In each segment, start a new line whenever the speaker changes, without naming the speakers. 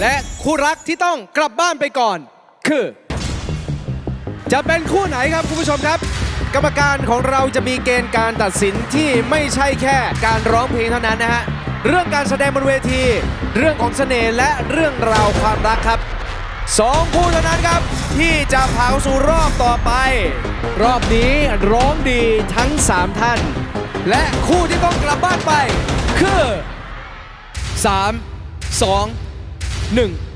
และคู่รักที่ต้องกลับบ้านไปก่อน คือ จะเป็นคู่ไหนครับคุณผู้ชมครับ กรรมการของเราจะมีเกณฑ์การตัดสินที่ไม่ใช่แค่การร้องเพลงเท่านั้นนะฮะเรื่องการแสดงบนเวที เรื่องของเสน่ห์และเรื่องราวความรักครับสองคู่เท่านั้นครับ ที่จะพาเข้าสู่รอบต่อไป รอบนี้ร้องดีทั้ง 3 ท่าน และคู่ที่ต้องกลับบ้านไป คือ 3 2 1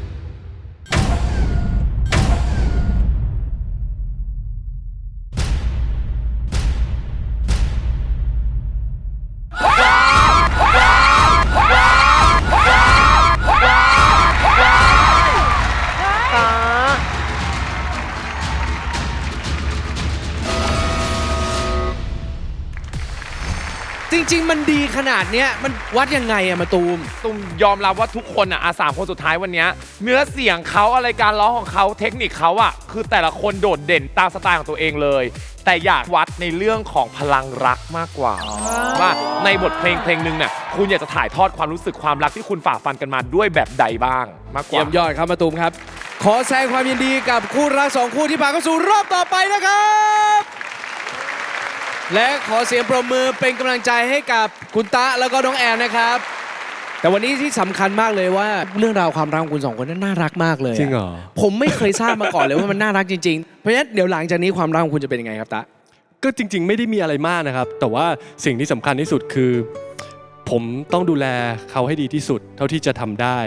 ริง ๆ มันดีขนาดเนี้ยมันวัดยังไงอะมาตูม
ตุ้มยอมรับว่าทุกคนอะอาสามคนสุดท้ายวันเนี้ยเนื้อเสียงเขาอะไรการร้องของเขาเทคนิคเขาอะคือแต่ละคนโดดเด่นตามสไตล์ของตัวเองเลย แต่อยากวัดในเรื่องของพลังรักมากกว่า ว่าในบทเพลงเพลงหนึ่งน่ะคุณอยากจะถ่ายทอดความรู้สึกความรักที่คุณฝ่าฟันกันมาด้วยแบบใดบ้างมากกว่า
เยี่ยมยอดครับมาตูมครับ ขอแสดงความยินดีกับคู่รักสองคู่ที่ผ่านเข้าสู่รอบต่อไปนะครับ และขอเสียงปรบมือเป็นกำลังใจให้กับคุณตะแล้วก็น้องแอนนะครับ แต่วันนี้ที่สำคัญมากเลยว่าเรื่องราวความรักของคุณสองคนนั้นน่ารักมากเลยะ
จริงเหรอ
ผมไม่เคยทราบมาก่อนเลยว่ามันน่ารักจริงๆ เพราะฉะนั้นเดี๋ยวหลังจากนี้ความรักของคุณจะเป็นยังไงครับตะ
ก็จริง ๆ ไม่ได้มีอะไรมากนะครับ แต่ว่าสิ่งที่สำคัญที่สุดคือ ผมต้องดูแลเขาให้ดีที่สุด เท่าที่จะทำได้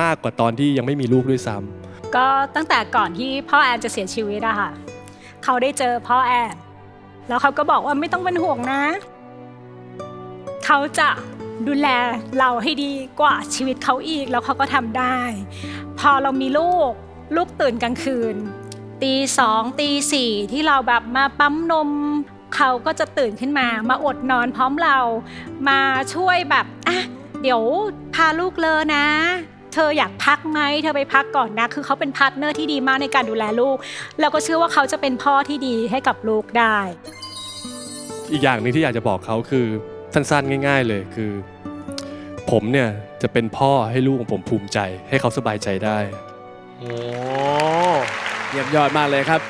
มากกว่าตอนที่ยังไม่มีลูกด้วยซ้ำ
ก็ตั้งแต่ก่อนที่พ่อแอนจะเสียชีวิตอะค่ะ เขาได้เจอพ่อแอน แล้วเขาก็บอกว่าไม่ต้องเป็นห่วงนะ เขาจะดูแลเราให้ดีกว่าชีวิตเขาอีกแล้วเขาก็ทำได้ พอเรามีลูกลูกตื่นกลางคืน ตีสองตีสี่ที่เราแบบมาปั๊มนมเขาก็จะตื่นขึ้นมา มาอดนอนพร้อมเรา มาช่วยแบบอะเดี๋ยวพาลูกเลอนะ เธออยากพักไหมเธอไปพักก่อนนะ คือเขาเป็นพาร์ทเนอร์ที่ดีมากในการดูแลลูกแล้วก็เชื่อว่าเขาจะเป็นพ่อที่ดีให้กับลูกได้
อีกอย่างหนึ่งที่อยากจะบอกเขาคือสั้นๆ ง่าย ๆ เลยคือ ผมเนี่ยจะเป็นพ่อให้ลูกของผมภูมิใจ ให้เขาสบายใจได้
โอ้
เยี่ยมยอดมากเลยครับ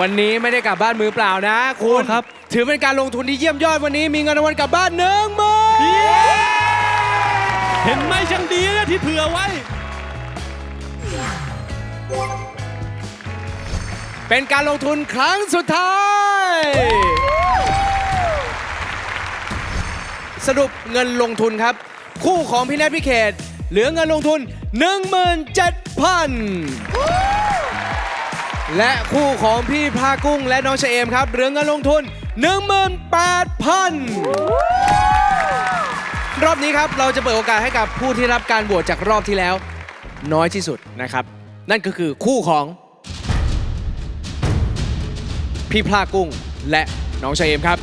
วันนี้ไม่ได้กลับบ้านมือเปล่านะคุณ
ครับ
ถือเป็นการลงทุนที่เยี่ยมยอดวันนี้มีเงินรางวัลกลับบ้านหนึ่งหมื่น
เห็นไหมช่างดีนะที่เผื่อไว้
เป็นการลงทุนครั้งสุดท้าย สรุปเงินลงทุนครับ คู่ของพี่แนทพี่เขต เหลือเงินลงทุน 17,000 และคู่ของพี่พากุ้งและน้องชะเอมครับเหลือเงินลงทุน 18,000 รอบนี้ครับเราจะเปิดโอกาสให้กับผู้ที่รับการโหวตจากรอบที่แล้ว น้อยที่สุดนะครับ นั่นก็คือคู่ของ พี่พลากุ้งและน้องชายเอมครับ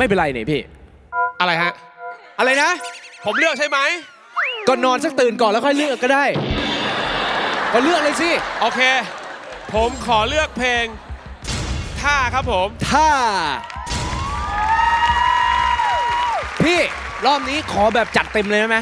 ไม่เป็นไรเนี่ยพี่
อะไรฮะ
อะไรนะ
ผมเลือกใช่ไหม
ก็นอนสักตื่นก่อนแล้วค่อยเลือกก็ได้ ก็เลือกเลยสิ
โอเค ผมขอเลือกเพลง ท่าครับผม
ถ้า พี่รอบนี้ขอแบบจัดเต็มเลยได้ไหม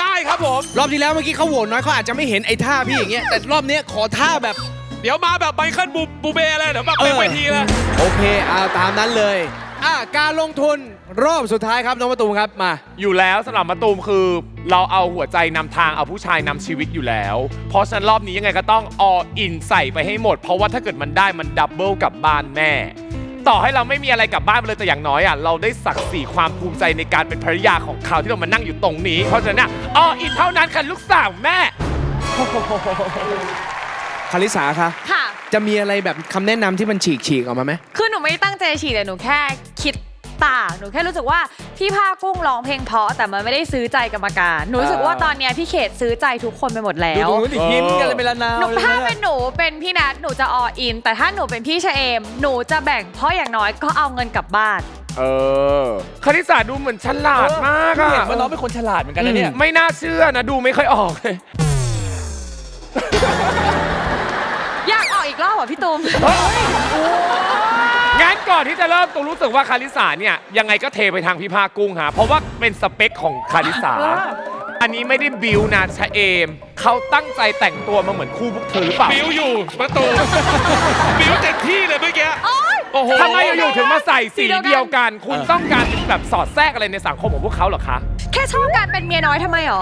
ได้ครับผม
รอบที่แล้วเมื่อกี้เขาโหวตน้อยเขาอาจจะไม่เห็นไอ้ท่าพี่อย่างเงี้ยแต่รอบนี้ขอท่าแบบ
เดี๋ยวมาแบบไมเคิลบูบูเบเลยเดี๋ยวแบบ
เอ
เต็
อ
มเวทีเลย
โอเคเอาตามนั้นเลย อะการลงทุนรอบสุดท้ายครับน้องประตูมครับมา
อยู่แล้วสำหรับมะตูมคือเราเอาหัวใจนำทางเอาผู้ชายนำชีวิตอยู่แล้ว เพราะฉะนั้นรอบนี้ยังไงก็ต้องออินใส่ไปให้หมด เพราะว่าถ้าเกิดมันได้มันดับเบิลกลับบ้านแม่ ต่อให้เราไม่มีอะไรกลับบ้านไปเลยแต่อย่างน้อยอะเราได้ศักดิ์ศรีความภูมิใจในการเป็นภรรยาของเขาที่เรามานั่งอยู่ตรงนี้ เพราะฉะนั้นอะออินเท่านั้นค่ะลูกสาวแม่
คาริสาคะ
ค่ะ
จะมีอะไรแบบคำแนะนำที่มันฉีกฉีกๆออกมาไหม
คือหนูไม่ได้ตั้งใจฉีดแต่หนูแค่คิดต่างหนูแค่รู้สึกว่าพี่ภาคกุ้งร้องเพลงเพราะแต่มันไม่ได้ซื้อใจกรรมการหนูรู้สึกว่าตอนเนี้ยพี่เขตซื้อใจทุกคนไปหมดแล้
ดู
ว
ตรงนู้นดิยิ้มกันเลยเป็นละนาว
หนู
เลย
ถ้า
นะ
เป็นหนูเป็นพี่นัทหนูจะออิน แต่ถ้าหนูเป็นพี่ชะเอม หนูจะแบ่งเพราะอย่างน้อยก็เอาเงินกลับบ้าน
เออคณิตศาสตร์ดูเหมือนฉลาดมาก
พี่
อะ
เห็นว่าน้องเป็นคนฉลาดเหมือนกันนะเนี่ย
ไม่น่าเชื่อนะ ดูไม่ค่อยออกเลย
อยาก ออกอีกรอบเหรอพี่ตูม
งั้นก่อนที่จะเริ่มตูรู้สึกว่าคาริสาเนี่ยยังไงก็เทไปทางพี่ภาคกุ้งฮะเพราะว่าเป็นสเปคของคาริสา อันนี้ไม่ได้บิวนะชะเอม เขาตั้งใจแต่งตัวมาเหมือนคู่พวกเธอหรือเปล่า
บิวอยู่ประตูบิวเต็มที่เลยเมื่อกี้โอ้โห
ทำไมอยู่ๆถึงมาใส่สีเดียวกัน คุณต้องการแบบสอดแทรกอะไรในสังคมของพวกเขาเหรอคะ
แค่ชอบการเป็นเมียน้อยทำไมหรอ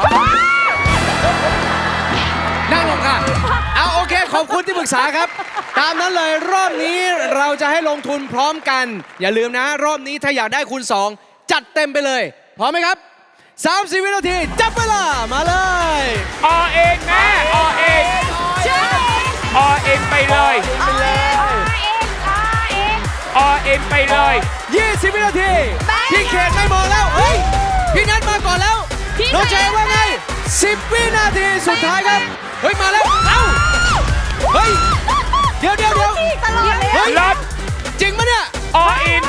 นั่งลงค่ะ เอาโอเค ขอบคุณที่ปรึกษาครับ ตามนั้นเลยรอบนี้เราจะให้ลงทุนพร้อมกัน อย่าลืมนะ รอบนี้ถ้าอยากได้คูณ2 จัดเต็มไปเลย พร้อมไหมครับ30วินาที จับเวลา มาเลย
อเองแม่อเองอเองไปเลยอเองไปเลย
20วินาที พี่เขตไม่มองแล้วเฮ้ยพี่นัทมาก่อนแล้ว
พี่
น้องเจ
เขต
ว่าไง 10 วินาทีสุดท้ายครับ เฮ้ย มาแล้ว เอ้า เฮ้ย เดี๋ยวเดี๋ยวเดี๋ยวเฮ้ย
รถ
จริงปะเนี่ย
ออิน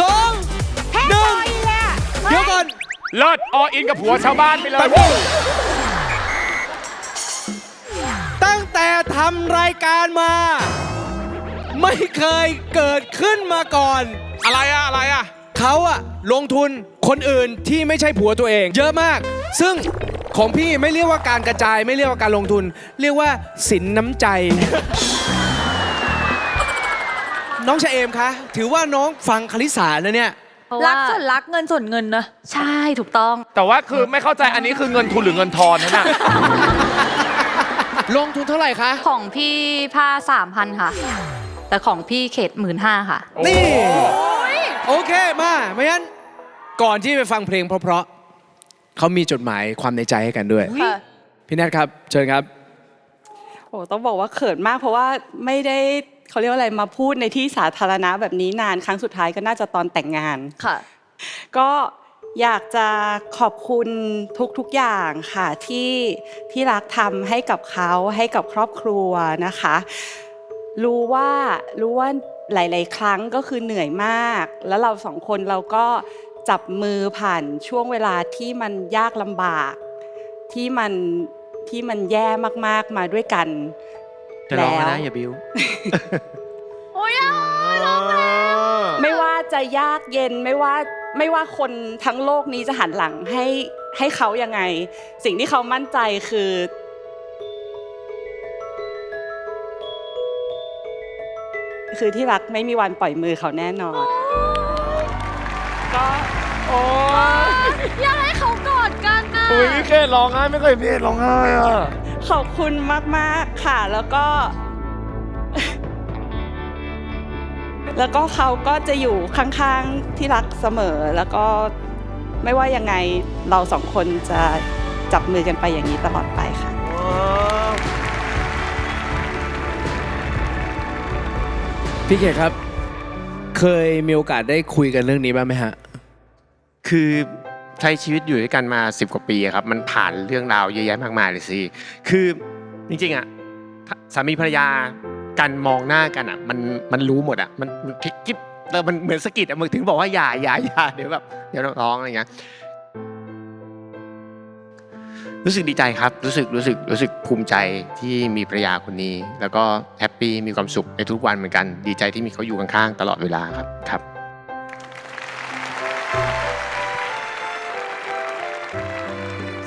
สองหนึ่งเดี๋ยวก่อน
เลิศออินกับผัวชาวบ้านไปเลย
ตั้งแต่ทำรายการมา ไม่เคยเกิดขึ้นมาก่อน
อะไรอะอะไรอะ
เขาอะลงทุนคนอื่นที่ไม่ใช่ผัวตัวเอง เยอะมาก ซึ่ง ของพี่ไม่เรียกว่าการกระจายไม่เรียกว่าการลงทุน เรียกว่าสินน้ำใจ น้องชะเอมคะ ถือว่าน้องฟังคลิสาแล้วเนี่ย
รักส่วนรักเงินส่วนเงินนะ
ใช่ถูกต้อง
แต่ว่าคือไม่เข้าใจอันนี้คือเงินทุนหรือเงินทอนนั่นน่ะ
ลงทุนเท่าไหร่คะ
ของพี่ผ้าสามพันค่ะ แต่ของพี่เขตหมื่นห้าค่ะ
นี่ โอเคมาไม่งั้นก่อนที่ไปฟังเพลงเพราะๆ เขามีจดหมายความในใจให้กันด้วย
ค่ะ
พี่แนทครับเชิญครับ
โอ้ต้องบอกว่าเขินมากเพราะว่าไม่ได้เขาเรียกว่าอะไรมาพูดในที่สาธารณะแบบนี้นานครั้งสุดท้ายก็น่าจะตอนแต่งงาน
ค่ะ
ก็อยากจะขอบคุณทุกๆอย่างค่ะที่ที่รักทำให้กับเขาให้กับครอบครัวนะคะ รู้ว่ารู้ว่าหลาย ๆ ครั้งก็คือเหนื่อยมาก แล้วเราสองคนเราก็ จับมือผ่านช่วงเวลาที่มันยากลำบากที่มันที่มันแย่มากๆมาด้วยกัน
จะร้องแล้ว
แล้ว
นะอย่าบิ้ว
โอ้ย
ไม่ว่าจะยากเย็นไม่ว่าไม่ว่าคนทั้งโลกนี้จะหันหลังให้ให้เขายังไง สิ่งที่เขามั่นใจคือคือที่รักไม่มีวันปล่อยมือเขาแน่นอน ก็
โอ้ย
อยากให้เขากอดกันนะ
อุ้ยพี่เกดร้องไห้ไม่เคยพี่เกดร้องไห้อะ
ขอบคุณมาก ๆ ค่ะ แล้วก็ แล้วก็เขาก็จะอยู่ข้าง ๆ ที่รักเสมอ แล้วก็ไม่ว่ายังไงเราสองคนจะจับมือกันไปอย่างนี้ตลอดไปค่ะ
พี่เขตครับ เคยมีโอกาสได้คุยกันเรื่องนี้บ้างไหมฮะ
คือใช้ชีวิตอยู่ด้วยกันมา 10 กว่าปีอะครับ มันผ่านเรื่องราวเยอะแยะมากมายเลยสิคือจริงๆอะสามีภรรยากันมองหน้ากันอะ มันมันรู้หมดอะมันมันคิดคิดเออมันเหมือนสะกิดอะมึงถึงบอกว่าอย่าอย่าอย่าเดี๋ยวแบบเดี๋ยวร้องอะไรเงี้ยรู้สึกดีใจครับ รู้สึกรู้สึกรู้สึกภูมิใจที่มีภรรยาคนนี้ แล้วก็แฮปปี้มีความสุขในทุกวันเหมือนกัน ดีใจที่มีเขาอยู่ข้างๆตลอดเวลาครับครับ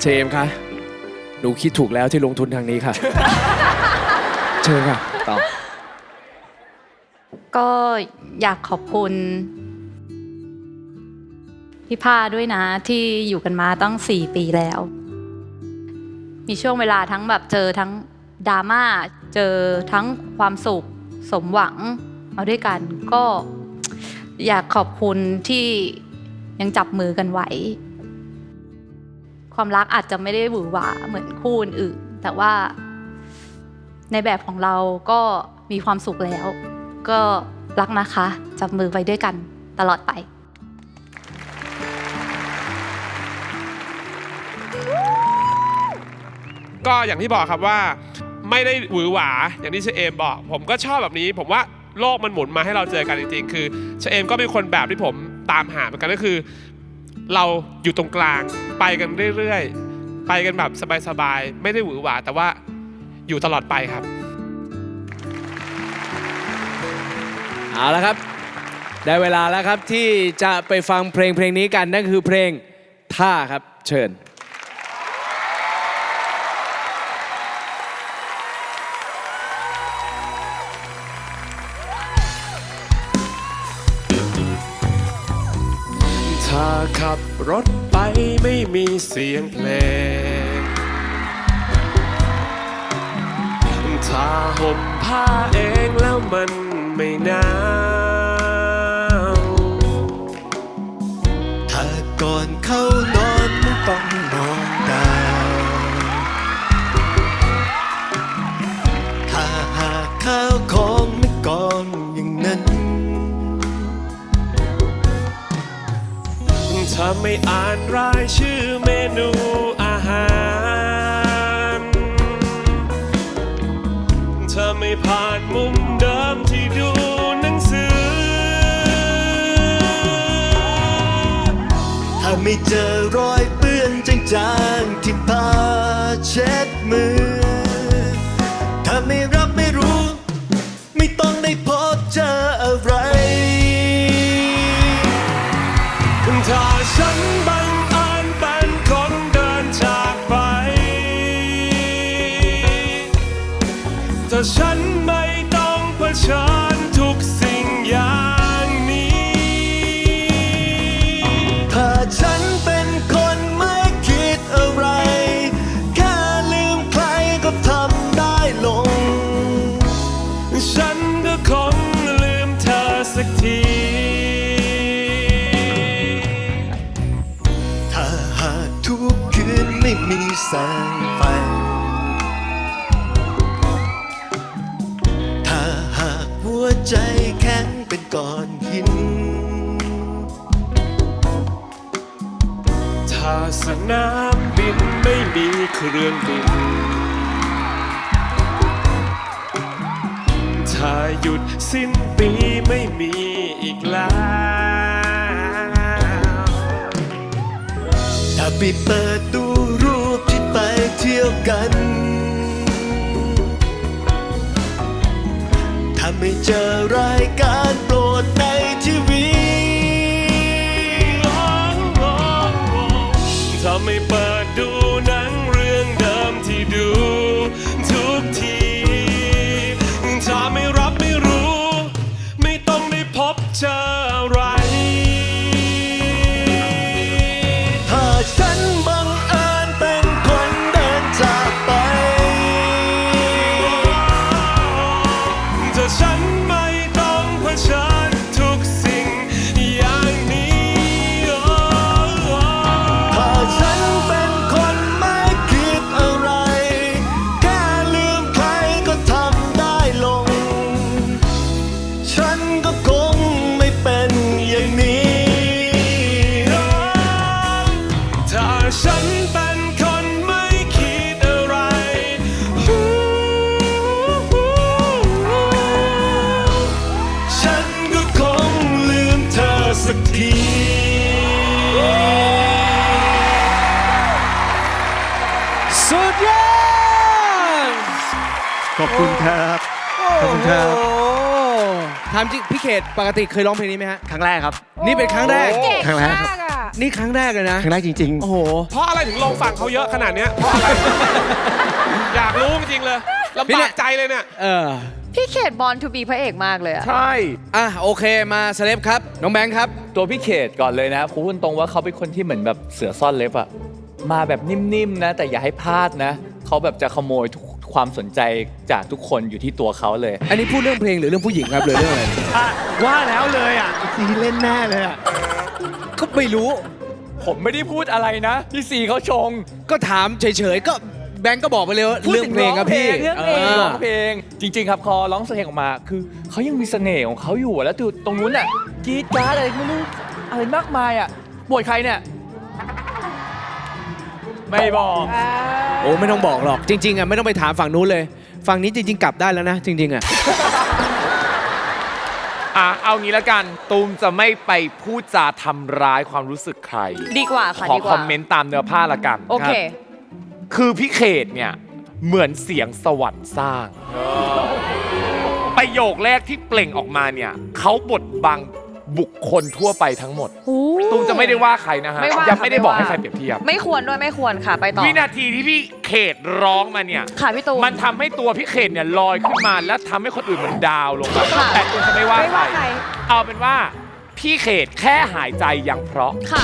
เชมคะหนูคิดถูกแล้วที่ลงทุนทางนี้ค่ะ เชิญค่ะต่อ
ก็อยากขอบคุณพี่ผ้าด้วยนะที่อยู่กันมาตั้งสี่ปีแล้ว มีช่วงเวลาทั้งแบบเจอทั้งดราม่าเจอทั้งความสุขสมหวังมาด้วยกันก็อยากขอบคุณที่ยังจับมือกันไหว ความรักอาจจะไม่ได้หวือหวาเหมือนคู่อื่นแต่ว่าในแบบของเราก็มีความสุขแล้ว ก็รักนะคะ จับมือไว้ด้วยกันตลอดไป
ก็อย่างที่บอกครับว่า ไม่ได้หวือหวาอย่างที่เชเอมบอก ผมก็ชอบแบบนี้ ผมว่าโลกมันหมุนมาให้เราเจอกันจริงๆ คือเชเอมก็เป็นคนแบบที่ผมตามหาเหมือนกันก็คือ เราอยู่ตรงกลาง ไปกันเรื่อยๆ ไปกันแบบสบายๆ ไม่ได้หวือหวา แต่ว่าอยู่ตลอดไปครับ
เอาละครับ ได้เวลาแล้วครับที่จะไปฟังเพลงเพลงนี้กันนั่นคือเพลงท่าครับเชิญ
ขับรถไปไม่มีเสียงเพลง ถ้าห่มผ้าเองแล้วมันไม่หนาว
ถ้าก่อนเข้านอนไม่ต้องมองดาวถ้าหากข้าวของ ไม่อ่าน
รายชื่อเมนูอาหารถ้าไม่ผ่านมุมเดิมที่ดูหนังสือ
ถ้าไม่เจอรอยเปื้อนจางๆที่ผ้าเช็ดมือ
ฉันก็
คง
ลืมเธอสักที
ถ้าหากทุกคืนไม่มีแสงไฟ ถ้าหากหัวใจแข็งเป็นก้อนหิน
ถ้าสนามบินไม่มีเครื่องบิน ถ้าหยุดสิ้นปีไม่มีอีกแล้ว
ถ้าไปเปิดดูรูปที่ไปเที่ยวกัน ถ้าไม่เจอรายการโปรดใน คุณครับ ขอบคุณครับ
โอ้โหถามจริงพี่เขตปกติเคยร้องเพลงนี้ไหมฮะ
ครั้งแรกครับ
นี่เป็นครั้งแรก
ครั้งแรกครับ
นี่ครั้งแรกเลยนะ
ครั้งแรกจริง
โอ้โห
เพราะอะไรถึงลงฝั่งเขาเยอะขนาดเนี้ยเพราะอะไร อยากรู้จริงๆเลยลำบากใจเลยเนี่ย
เออ
พี่เขตบอลทูบีพระเอกมากเลยอะ
ใช่
อะโอเคมาสเลปครับ น้องแบงค์ครับ
ตัวพี่เขตก่อนเลยนะพูดตรงว่าเขาเป็นคนที่เหมือนแบบเสือซ่อนเล็บอะมาแบบนิ่มๆนะ แต่อย่าให้พลาดนะ เขาแบบจะขโมยทุก ความสนใจจากทุกคนอยู่ที่ตัวเขาเลย
อันนี้พูดเรื่องเพลงหรือเรื่องผู้หญิงครับหรือเรื่องอะไร
ว่าแล้วเลยอะซีเล่นแน่เลยอะ
ก็ไม่รู้
ผมไม่ได้พูดอะไรนะพี่ซีเขาชง
ก็ถามเฉยๆก็แบงค์ก็บอกไปเลยว่า
พูด
เรื่อง
ถึ
เพลงครับพี่
เรื่องเพลง
เออ
ร้องเพลง จริง ๆ ครับพอร้องเพลงออกมา คือเขายังมีเสน่ห์ของเขาอยู่อะแล้วตรงนู้นน่ะกรีดกราร์ดอะไรไม่รู้อะไรมากมายอะบวชใครเนี่ย ไม่บอก
โอ้ไม่ต้องบอกหรอก จริง ๆอะไม่ต้องไปถามฝั่งนู้นเลย ฝั่งนี้จริง ๆ กลับได้แล้วนะ จริง ๆอะ
อะเอางี้ละกัน ตูมจะไม่ไปพูดจาทำร้ายความรู้สึกใคร
ดีกว่าค่ะ
ขอ
ดีก
ค
ว่า
อมเมนต์ตามเนื้อผ้าละกัน
โอเค
คือพี่เขตเนี่ย เหมือนเสียงสวรรค์สร้าง ประโยคแรกที่เปล่งออกมาเนี่ย เขาบดบัง บุคคลทั่วไปทั้งหมดตูมจะไม่ได้ว่าใครนะฮะ
ไม่ว่า
ยังไม่ได้
ค่ะ
บอก
ไม่
ให้
ว่า
ใครเปรียบเทียบ
ไม่ควรด้วยไม่ควรค่ะไปต่อ
วินาทีที่พี่เขตร้องมาเนี่ย
ค่ะพี่ตูน
มันทำให้ตัวพี่เขตเนี่ยลอยขึ้นมา แล้วทำให้คนอื่นมันดาวน์ลงมา
ค่ะ
แต่ตูมจะไม่ว่า
ไม่ว่า
ใค
ใค
ร
ร
เอาเป็นว่า พี่เขตแค่หายใจอย่างเพราะ
ค่ะ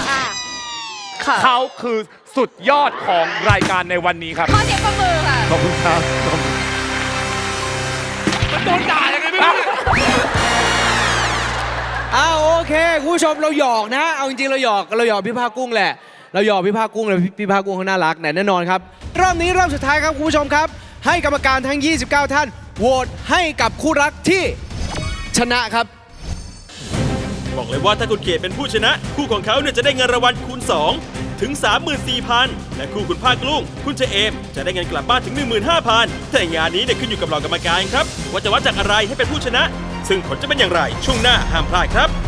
ค่ะ
เขาคือสุดยอดของรายการในวันนี้ครับ
ขอเสียงปรบมือค่ะ
ขอบคุณครับ
มันโดนด่ายังไงไม่รู้เนี่ย
อ้าวโอเคคุณผู้ชมเราหยอกนะ เอาจริงๆเราหยอกเราหยอกพี่ภาคกุ้งแหละ เราหยอกพี่ภาคกุ้งเลยพี่ภาคกุ้งเขาน่ารักแน่นอนครับรอบนี้รอบสุดท้ายครับคุณผู้ชมครับ ให้กรรมการทั้ง 29 ท่านโหวตให้กับคู่รักที่ชนะครับ
บอกเลยว่าถ้าคุณเขตเป็นผู้ชนะ คู่ของเขาเนี่ยจะได้เงินรางวัลคูณ 2 ถึง 34,000 และคู่คุณภาคลุงคุณเจเอมจะได้เงินกลับบ้านถึง 15,000 แต่งานนี้เนี่ยขึ้นอยู่กับเหล่ากรรมการครับ ว่าจะวัดจากอะไรให้เป็นผู้ชนะ ซึ่งผลจะเป็นอย่างไรช่วงหน้าห้ามพลาดครับ